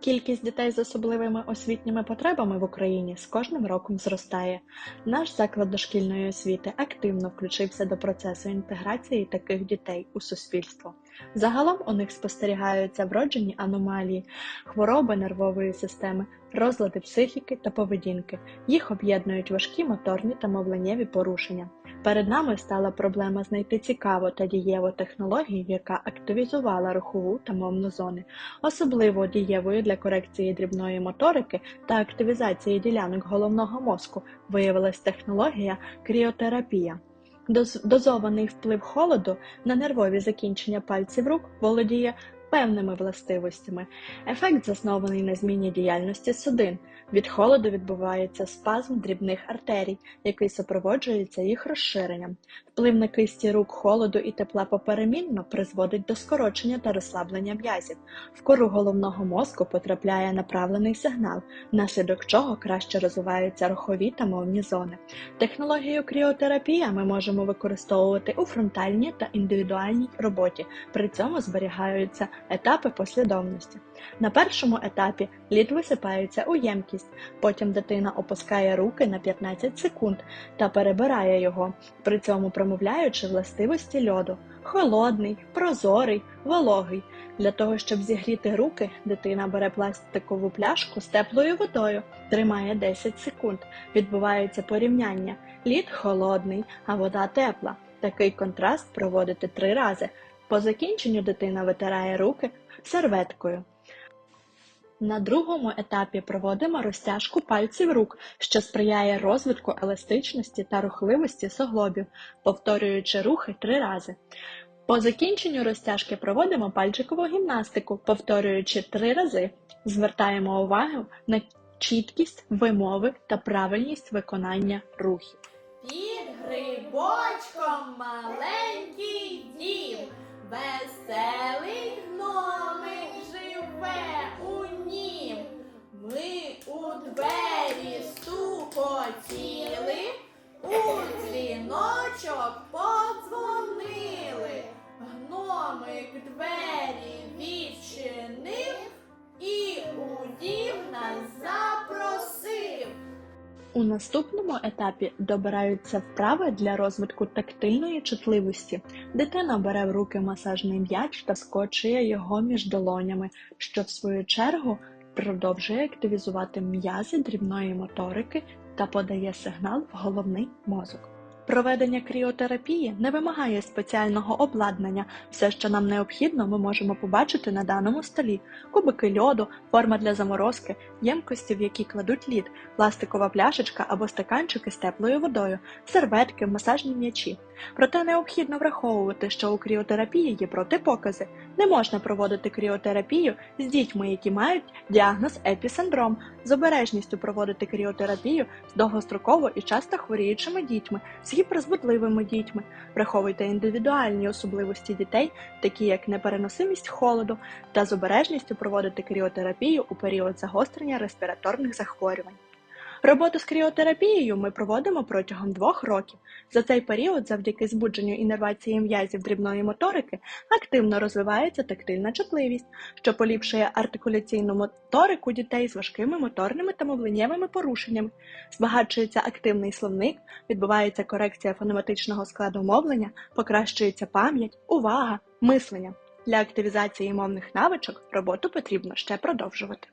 Кількість дітей з особливими освітніми потребами в Україні з кожним роком зростає. Наш заклад дошкільної освіти активно включився до процесу інтеграції таких дітей у суспільство. Загалом у них спостерігаються вроджені аномалії, хвороби нервової системи, розлади психіки та поведінки. Їх об'єднують важкі моторні та мовленнєві порушення. Перед нами стала проблема знайти цікаву та дієву технологію, яка активізувала рухову та мовну зони. Особливо дієвою для корекції дрібної моторики та активізації ділянок головного мозку виявилась технологія кріотерапія. Дозований вплив холоду на нервові закінчення пальців рук володіє певними властивостями. Ефект заснований на зміні діяльності судин. Від холоду відбувається спазм дрібних артерій, який супроводжується їх розширенням. Вплив на кисті рук холоду і тепла поперемінно призводить до скорочення та розслаблення м'язів. В кору головного мозку потрапляє направлений сигнал, внаслідок чого краще розвиваються рухові та мовні зони. Технологію кріотерапія ми можемо використовувати у фронтальній та індивідуальній роботі, при цьому зберігаються етапи послідовності. На першому етапі лід висипається у ємкість, потім дитина опускає руки на 15 секунд та перебирає його, при цьому промовляючи властивості льоду холодний, прозорий, вологий. Для того, щоб зігріти руки, дитина бере пластикову пляшку з теплою водою, тримає 10 секунд. Відбувається порівняння. Лід холодний, а вода тепла. Такий контраст проводити три рази. По закінченню дитина витирає руки серветкою. На другому етапі проводимо розтяжку пальців рук, що сприяє розвитку еластичності та рухливості суглобів, повторюючи рухи три рази. По закінченню розтяжки проводимо пальчикову гімнастику, повторюючи три рази. Звертаємо увагу на чіткість вимови та правильність виконання рухів. Під грибочком маленький Гномик двері відчинив і у дім нас запросив. У наступному етапі добираються вправи для розвитку тактильної чутливості. Дитина бере в руки масажний м'яч та скочує його між долонями, що в свою чергу продовжує активізувати м'язи дрібної моторики та подає сигнал в головний мозок. Проведення кріотерапії не вимагає спеціального обладнання. Все, що нам необхідно, ми можемо побачити на даному столі: кубики льоду, форма для заморозки, ємкості, в які кладуть лід, пластикова пляшечка або стаканчики з теплою водою, серветки, масажні м'ячі. Проте необхідно враховувати, що у кріотерапії є протипокази. Не можна проводити кріотерапію з дітьми, які мають діагноз епісиндром, з обережністю проводити кріотерапію з довгостроково і часто хворіючими дітьми, гіперзбудливими дітьми. Враховуйте індивідуальні особливості дітей, такі як непереносимість холоду, та з обережністю проводити кріотерапію у період загострення респіраторних захворювань. Роботу з кріотерапією ми проводимо протягом двох років. За цей період, завдяки збудженню інервації м'язів дрібної моторики, активно розвивається тактильна чутливість, що поліпшує артикуляційну моторику дітей з важкими моторними та мовленнєвими порушеннями, збагачується активний словник, відбувається корекція фонематичного складу мовлення, покращується пам'ять, увага, мислення. Для активізації мовних навичок роботу потрібно ще продовжувати.